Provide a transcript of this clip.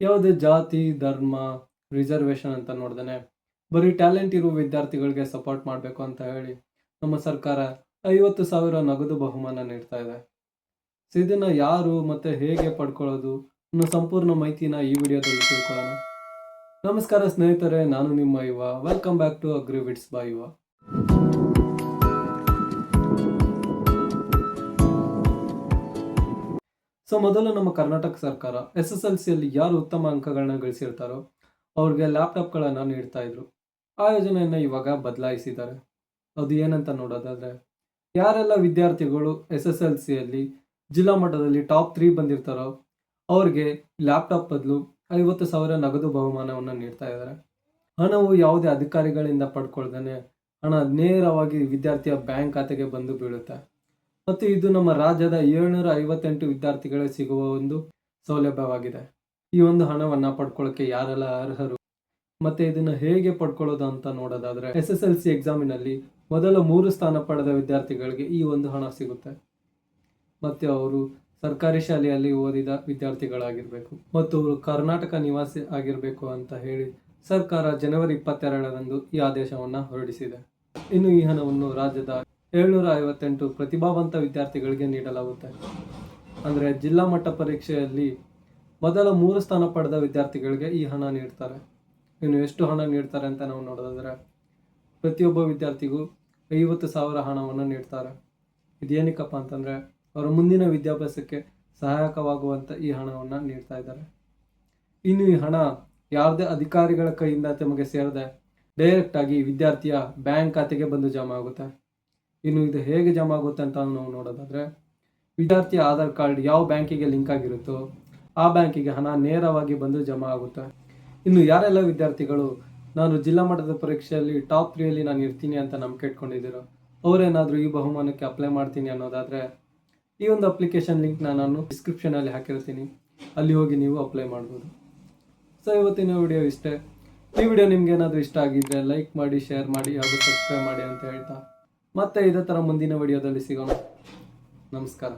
ಯಾವುದೇ ಜಾತಿ, ಧರ್ಮ ರಿಸರ್ವೇಷನ್ ಅಂತ ನೋಡ್ದೇನೆ ಬರೀ ಟ್ಯಾಲೆಂಟ್ ಇರುವ ವಿದ್ಯಾರ್ಥಿಗಳಿಗೆ ಸಪೋರ್ಟ್ ಮಾಡಬೇಕು ಅಂತ ಹೇಳಿ ನಮ್ಮ ಸರ್ಕಾರ ಐವತ್ತು ಸಾವಿರ ನಗದು ಬಹುಮಾನ ನೀಡ್ತಾ ಇದೆ. ಇದನ್ನ ಯಾರು ಮತ್ತೆ ಹೇಗೆ ಪಡ್ಕೊಳ್ಳೋದು ಅನ್ನೋ ಸಂಪೂರ್ಣ ಮಾಹಿತಿನ ಈ ವಿಡಿಯೋದಲ್ಲಿ ತಿಳ್ಕೊಳ್ಳೋಣ. ನಮಸ್ಕಾರ ಸ್ನೇಹಿತರೆ, ನಾನು ನಿಮ್ಮ Yuva. Welcome back to agri wits by Yuva so ಮೊದಲು ನಮ್ಮ ಕರ್ನಾಟಕ ಸರ್ಕಾರ ಎಸ್ ಎಸ್ ಎಲ್ ಸಿಯಲ್ಲಿ ಯಾರು ಉತ್ತಮ ಅಂಕಗಳನ್ನ ಗಳಿಸಿರ್ತಾರೋ ಅವ್ರಿಗೆ ಲ್ಯಾಪ್ಟಾಪ್ಗಳನ್ನು ನೀಡ್ತಾ ಇದ್ರು. ಆ ಯೋಜನೆಯನ್ನು ಇವಾಗ ಬದಲಾಯಿಸಿದ್ದಾರೆ. ಅದು ಏನಂತ ನೋಡೋದಾದ್ರೆ, ಯಾರೆಲ್ಲ ವಿದ್ಯಾರ್ಥಿಗಳು ಎಸ್ ಎಸ್ ಎಲ್ ಸಿಯಲ್ಲಿ ಜಿಲ್ಲಾ ಮಟ್ಟದಲ್ಲಿ ಟಾಪ್ ತ್ರೀ ಬಂದಿರ್ತಾರೋ ಅವ್ರಿಗೆ ಲ್ಯಾಪ್ಟಾಪ್ ಬದಲು ಐವತ್ತು ಸಾವಿರ ನಗದು ಬಹುಮಾನವನ್ನು ನೀಡ್ತಾ ಇದ್ದಾರೆ. ಹಣವು ಯಾವುದೇ ಅಧಿಕಾರಿಗಳಿಂದ ಪಡ್ಕೊಳ್ದೇನೆ ಹಣ ನೇರವಾಗಿ ವಿದ್ಯಾರ್ಥಿಯ ಬ್ಯಾಂಕ್ ಖಾತೆಗೆ ಬಂದು ಬೀಳುತ್ತೆ. ಮತ್ತು ಇದು ನಮ್ಮ ರಾಜ್ಯದ ಏಳ್ನೂರ ಐವತ್ತೆಂಟು ವಿದ್ಯಾರ್ಥಿಗಳಿಗೆ ಸಿಗುವ ಒಂದು ಸೌಲಭ್ಯವಾಗಿದೆ. ಈ ಒಂದು ಹಣವನ್ನು ಪಡ್ಕೊಳ್ಳೋಕೆ ಯಾರೆಲ್ಲ ಅರ್ಹರು? ಮತ್ತೆ ಇದನ್ನು ಹೇಗೆ ಪಡ್ಕೊಳ್ಳೋದು ಅಂತ ನೋಡೋದಾದ್ರೆ ಎಸ್ ಎಸ್ ಎಲ್ ಸಿ ಎಕ್ಸಾಮಿನಲ್ಲಿ ಮೊದಲ ಮೂರು ಸ್ಥಾನ ಪಡೆದ ವಿದ್ಯಾರ್ಥಿಗಳಿಗೆ ಈ ಒಂದು ಹಣ ಸಿಗುತ್ತೆ. ಮತ್ತೆ ಅವರು ಸರ್ಕಾರಿ ಶಾಲೆಯಲ್ಲಿ ಓದಿದ ವಿದ್ಯಾರ್ಥಿಗಳಾಗಿರಬೇಕು, ಮತ್ತು ಅವರು ಕರ್ನಾಟಕ ನಿವಾಸಿ ಆಗಿರಬೇಕು ಅಂತ ಹೇಳಿ ಸರ್ಕಾರ ಜನವರಿ ಇಪ್ಪತ್ತೆರಡರಂದು ಈ ಆದೇಶವನ್ನು ಹೊರಡಿಸಿದೆ. ಇನ್ನು ಈ ಹಣವನ್ನು ರಾಜ್ಯದ ಏಳ್ನೂರ ಐವತ್ತೆಂಟು ಪ್ರತಿಭಾವಂತ ವಿದ್ಯಾರ್ಥಿಗಳಿಗೆ ನೀಡಲಾಗುತ್ತೆ. ಅಂದರೆ ಜಿಲ್ಲಾ ಮಟ್ಟ ಪರೀಕ್ಷೆಯಲ್ಲಿ ಮೊದಲ ಮೂರು ಸ್ಥಾನ ಪಡೆದ ವಿದ್ಯಾರ್ಥಿಗಳಿಗೆ ಈ ಹಣ ನೀಡ್ತಾರೆ. ಇನ್ನು ಎಷ್ಟು ಹಣ ನೀಡ್ತಾರೆ ಅಂತ ನಾವು ನೋಡೋದಾದ್ರೆ, ಪ್ರತಿಯೊಬ್ಬ ವಿದ್ಯಾರ್ಥಿಗೂ ಐವತ್ತು ಸಾವಿರ ಹಣವನ್ನು ನೀಡ್ತಾರೆ. ಇದೇನಕ್ಕಪ್ಪ ಅಂತಂದರೆ, ಅವರ ಮುಂದಿನ ವಿದ್ಯಾಭ್ಯಾಸಕ್ಕೆ ಸಹಾಯಕವಾಗುವಂಥ ಈ ಹಣವನ್ನು ನೀಡ್ತಾ ಇದ್ದಾರೆ. ಇನ್ನು ಈ ಹಣ ಯಾವುದೇ ಅಧಿಕಾರಿಗಳ ಕೈಯಿಂದ ತಮಗೆ ಸೇರದೆ ಡೈರೆಕ್ಟ್ ಆಗಿ ವಿದ್ಯಾರ್ಥಿಯ ಬ್ಯಾಂಕ್ ಖಾತೆಗೆ ಬಂದು ಜಮಾ ಆಗುತ್ತೆ. ಇನ್ನು ಇದು ಹೇಗೆ ಜಮಾ ಆಗುತ್ತೆ ಅಂತ ನಾವು ನೋಡೋದಾದ್ರೆ, ವಿದ್ಯಾರ್ಥಿ ಆಧಾರ್ ಕಾರ್ಡ್ ಯಾವ ಬ್ಯಾಂಕಿಗೆ ಲಿಂಕ್ ಆಗಿರುತ್ತೋ ಆ ಬ್ಯಾಂಕಿಗೆ ಹಣ ನೇರವಾಗಿ ಬಂದು ಜಮಾ ಆಗುತ್ತೆ. ಇನ್ನು ಯಾರೆಲ್ಲ ವಿದ್ಯಾರ್ಥಿಗಳು, ನಾನು ಜಿಲ್ಲಾ ಮಟ್ಟದ ಪರೀಕ್ಷೆಯಲ್ಲಿ ಟಾಪ್ ತ್ರೀಯಲ್ಲಿ ನಾನು ಇರ್ತೀನಿ ಅಂತ ನಂಬಿಕೆ ಇಟ್ಕೊಂಡಿದ್ದೀರೋ, ಅವರೇನಾದರೂ ಈ ಬಹುಮಾನಕ್ಕೆ ಅಪ್ಲೈ ಮಾಡ್ತೀನಿ ಅನ್ನೋದಾದರೆ, ಈ ಒಂದು ಅಪ್ಲಿಕೇಶನ್ ಲಿಂಕ್ನ ನಾನು ಡಿಸ್ಕ್ರಿಪ್ಷನಲ್ಲಿ ಹಾಕಿರ್ತೀನಿ. ಅಲ್ಲಿ ಹೋಗಿ ನೀವು ಅಪ್ಲೈ ಮಾಡ್ಬೋದು. ಸೊ, ಇವತ್ತಿನ ವಿಡಿಯೋ ಇಷ್ಟೇ. ಈ ವಿಡಿಯೋ ನಿಮ್ಗೆ ಏನಾದರೂ ಇಷ್ಟ ಆಗಿದ್ರೆ ಲೈಕ್ ಮಾಡಿ, ಶೇರ್ ಮಾಡಿ ಹಾಗೂ ಸಬ್ಸ್ಕ್ರೈಬ್ ಮಾಡಿ ಅಂತ ಹೇಳ್ತಾ. ಮತ್ತೆ ಇದೇ ಥರ ಮುಂದಿನ ವಿಡಿಯೋದಲ್ಲಿ ಸಿಗೋಣ. ನಮಸ್ಕಾರ.